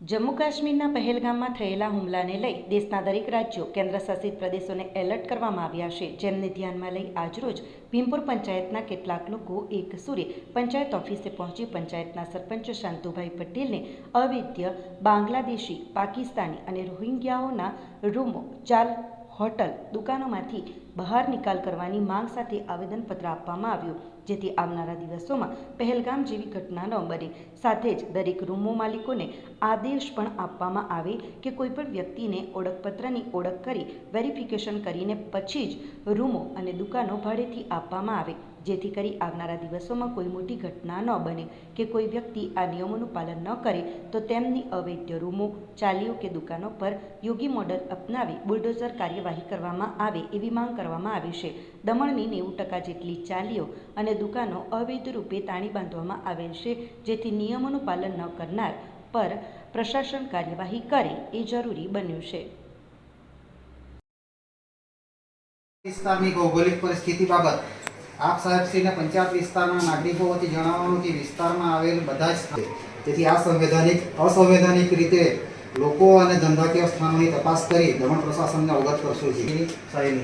જમ્મુ કાશ્મીરના પહેલગામમાં થયેલા હુમલાને લઈ દેશના દરેક રાજ્યો કેન્દ્ર શાસિત પ્રદેશોને એલર્ટ કરવામાં આવ્યા છે. જેમને ધ્યાનમાં લઈ આજરોજ ભીમપુર પંચાયતના કેટલાક લોકો એક સુરે પંચાયત ઓફિસે પહોંચી પંચાયતના સરપંચ શાંતુભાઈ પટેલને અવૈધ બાંગ્લાદેશી, પાકિસ્તાની અને રોહિંગ્યાઓના રૂમો ચાલ હોટલ દુકાનોમાંથી બહાર નિકાલ કરવાની માંગ સાથે આવેદનપત્ર આપવામાં આવ્યું. જેથી આવનારા દિવસોમાં પહેલગામ જેવી ઘટના ન બને. સાથે જ દરેક રૂમો માલિકોને આદેશ પણ આપવામાં આવે કે કોઈપણ વ્યક્તિને ઓળખપત્રની ઓળખ કરી વેરિફિકેશન કરીને પછી જ રૂમો અને દુકાનો ભાડેથી આપવામાં આવે, જેથી કરી આવનારા દિવસોમાં કોઈ મોટી ઘટના ન બને. કે કોઈ વ્યક્તિ આ નિયમોનું પાલન ન કરે, તો તેમની અવૈધ રૂમો, ચાલીઓ કે દુકાનો પર યોગી મોડલ અપનાવી બુલડોઝર કાર્યવાહી કરવામાં આવે એવી માંગ કરવામાં આવી છે. દમણની નેવું ટકા જેટલી ચાલીઓ અને દુકાનો અવૈધ રૂપે તાણી બાંધવામાં આવેલ છે જેથી નિયમોનું પાલન ન કરનાર પર પ્રશાસન કાર્યવાહી કરે એ જરૂરી બન્યું છે. વિસ્તારની ભૌગોલિક પરિસ્થિતિ બાબત આપ સાહેબશ્રીને પંચાયત વિસ્તારના નાગરિકો વતી જણાવવાનું કે વિસ્તારમાં આવેલ બધા જ તેથી આ સંવૈધાનિક અસંવૈધાનિક રીતે લોકો અને ધંધાકીય સ્થાનોની તપાસ કરી દમણ પ્રશાસનને અવગત કરશું. છીએ સાહેબ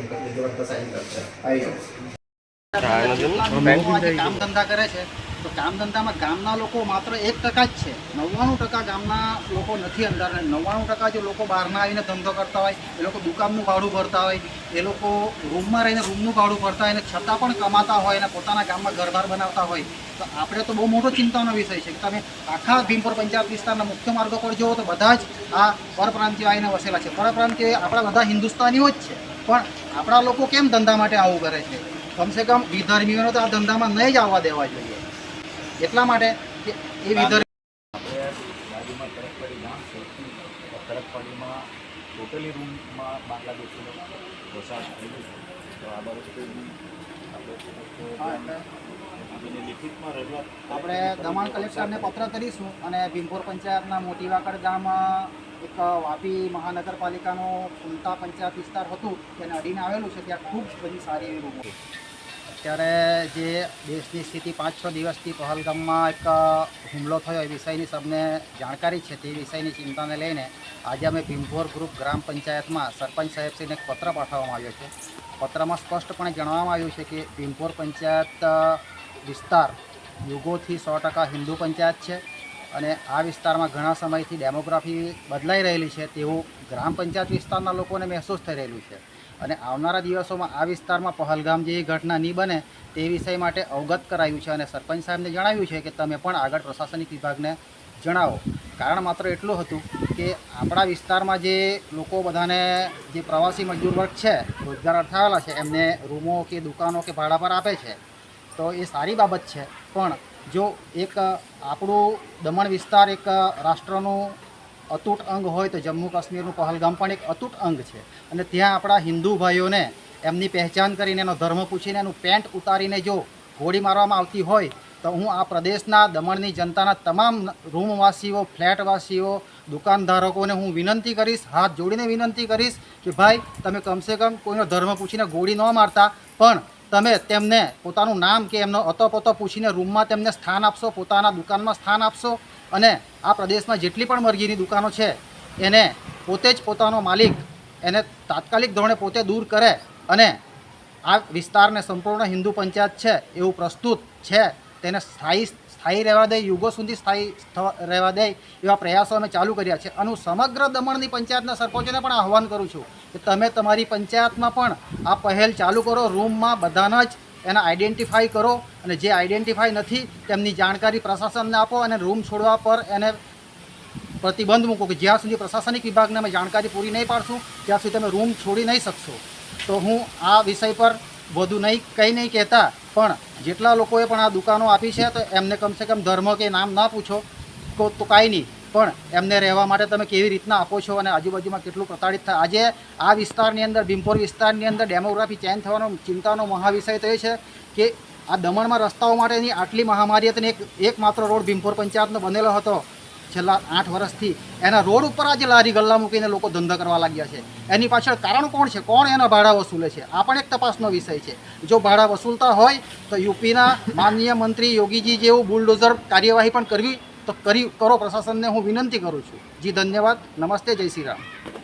કામ ધંધા કરે છે. તો કામ ધંધામાં ગામના લોકો માત્ર એક ટકા જ છે. નવ્વાણું ટકા ગામના લોકો નથી અંદર નવ્વાણું ટકા જે લોકો બહારના આવીને ધંધો કરતા હોય, એ લોકો દુકાનનું ભાડું ભરતા હોય, એ લોકો રૂમમાં રહીને રૂમનું ભાડું ભરતા હોય અને છતાં પણ કમાતા હોય અને પોતાના ગામમાં ઘરબાર બનાવતા હોય. તો આપણે તો બહુ મોટો ચિંતાનો વિષય છે કે તમે આખા ભીમપુર પંજાબ વિસ્તારના મુખ્ય માર્ગો પર જુઓ તો બધા જ આ પરપ્રાંતિઓ આવીને વસેલા છે. પરપ્રાંતિઓ આપણા બધા હિન્દુસ્તાનીઓ જ છે. પણ આપણા લોકો કેમ ધંધા માટે આવું કરે છે? કમસે કમ વિધર્મીઓને તો આ ધંધામાં નહીં જ આવવા દેવા જોઈએ. એટલા માટે કે એ વિધર્મી આપણે ટોટલી રૂમમાં બાંગ્લાદેશીનો થયેલું છે. તો આ બાબતે દમણ કલેક્ટરને પત્ર કરીશું અને ભીમપુર પંચાયતના મોટી વાકડ ગામ એક વાપી મહાનગરપાલિકાનો કુંતા પંચાયત વિસ્તાર હતું, તેને અડીને આવેલું છે, ત્યાં ખૂબ બધી સારી એવી રૂમો અત્યારે જે દેશની સ્થિતિ પાંચ છ દિવસથી પહલગામમાં એક હુમલો થયો, એ વિષયની સૌને જાણકારી છે, તે વિષયની ચિંતાને લઈને આજે અમે ભીમભોર ગ્રુપ ગ્રામ પંચાયતમાં સરપંચ સાહેબશ્રીને એક પત્ર પાઠવવામાં આવ્યો છે. પત્રમાં સ્પષ્ટપણે જણાવવામાં આવ્યું છે કે ભીમભોર પંચાયત વિસ્તાર યુગોથી સો ટકા હિન્દુ પંચાયત છે. અને આ વિસ્તારમાં ઘણા સમયથી ડેમોગ્રાફી બદલાઈ રહેલી છે તેવું ગ્રામ પંચાયત વિસ્તારના લોકોને મહેસૂસ થઈ રહેલું છે. અને આવનારા દિવસોમાં આ વિસ્તારમાં પહલગામ જેવી ઘટના નહીં બને તે વિષય માટે અવગત કરાયું છે અને સરપંચ સાહેબને જણાવ્યું છે કે તમે પણ આગળ પ્રશાસનિક વિભાગને જણાવો. કારણ માત્ર એટલું હતું કે આપણા વિસ્તારમાં જે લોકો બધાને જે પ્રવાસી મજૂર વર્ગ છે, રોજગાર અર્થાવેલા છે, એમને રૂમો કે દુકાનો કે ભાડા પર આપે છે, તો એ સારી બાબત છે. પણ જો એક આપણું દમણ વિસ્તાર એક રાષ્ટ્રનું અતૂટ અંગ હોય તો જમ્મુ કાશ્મીરનું પહલગામ પણ એક અતૂટ અંગ છે. અને ત્યાં આપણા હિન્દુ ભાઈઓને એમની પહેચાન કરીને, એનો ધર્મ પૂછીને, એનું પેન્ટ ઉતારીને જો ગોળી મારવામાં આવતી હોય, તો હું આ પ્રદેશના દમણની જનતાના તમામ રૂમવાસીઓ, ફ્લેટવાસીઓ, દુકાનધારકોને હું વિનંતી કરીશ, હાથ જોડીને વિનંતી કરીશ કે ભાઈ, તમે કમસે કમ કોઈનો ધર્મ પૂછીને ગોળી ન મારતા, પણ તમે તેમને પોતાનું નામ કે એમનો અતોપતો પૂછીને રૂમમાં તેમને સ્થાન આપશો, પોતાના દુકાનમાં સ્થાન આપશો અને આ પ્રદેશમાં જેટલી પણ મરઘીની દુકાનો છે, એને પોતે જ પોતાનો માલિક એને તાત્કાલિક ધોરણે પોતે દૂર કરે અને આ વિસ્તારને સંપૂર્ણ હિન્દુ પંચાયત છે એવું પ્રસ્તુત છે. તેને સ્થાયી સ્થાયી રહેવા દે, યુગો સુધી સ્થાયી રહેવા દે એવા પ્રયાસો અમે ચાલુ કર્યા છે. અને હું સમગ્ર દમણની પંચાયતના સરપંચોને પણ આહવાન કરું છું કે તમે તમારી પંચાયતમાં પણ આ પહેલ ચાલુ કરો, રૂમમાં બધાના જ એને આઈડેન્ટિફાઈ કરો અને જે આઈડેન્ટિફાઈ નથી તેમની જાણકારી પ્રશાસનને આપો અને રૂમ છોડવા પર એને પ્રતિબંધ મૂકો કે જ્યાં સુધી પ્રશાસનિક વિભાગને અમે જાણકારી પૂરી નહીં પાડશું, ત્યાં સુધી તમે રૂમ છોડી નહીં શકશો. તો હું આ વિષય પર વધુ નહીં, કંઈ નહીં કહેતા પણ જેટલા લોકોએ પણ આ દુકાનો આપી છે, તો એમને કમસે કમ ધર્મ કે નામ ના પૂછો. તો તો કાંઈ નહીં. પણ એમને રહેવા માટે તમે કેવી રીતના આપો છો અને આજુબાજુમાં કેટલું પ્રતાડિત થાય? આજે આ વિસ્તારની અંદર, ભીમપોર વિસ્તારની અંદર ડેમોગ્રાફી ચેન્જ થવાનો ચિંતાનો મહાવિષય તો એ છે કે આ દમણમાં રસ્તાઓ માટેની આટલી મહામારી હતી એક, એકમાત્ર રોડ ભીમપોર પંચાયતનો બનેલો હતો. છેલ્લા આઠ વર્ષથી એના રોડ ઉપર આજે લારી ગલ્લા મૂકીને લોકો ધંધા કરવા લાગ્યા છે. એની પાછળ કારણ કોણ છે? કોણ એના ભાડા વસૂલે છે? આ પણ એક તપાસનો વિષય છે. જો ભાડા વસૂલતા હોય તો યુપીના માનનીય મંત્રી યોગીજી જેવું બુલડોઝર કાર્યવાહી પણ કરવી, તો કરી, કરો પ્રશાસનને હું વિનંતી કરું છું. જી, ધન્યવાદ. નમસ્તે. જય શ્રી રામ.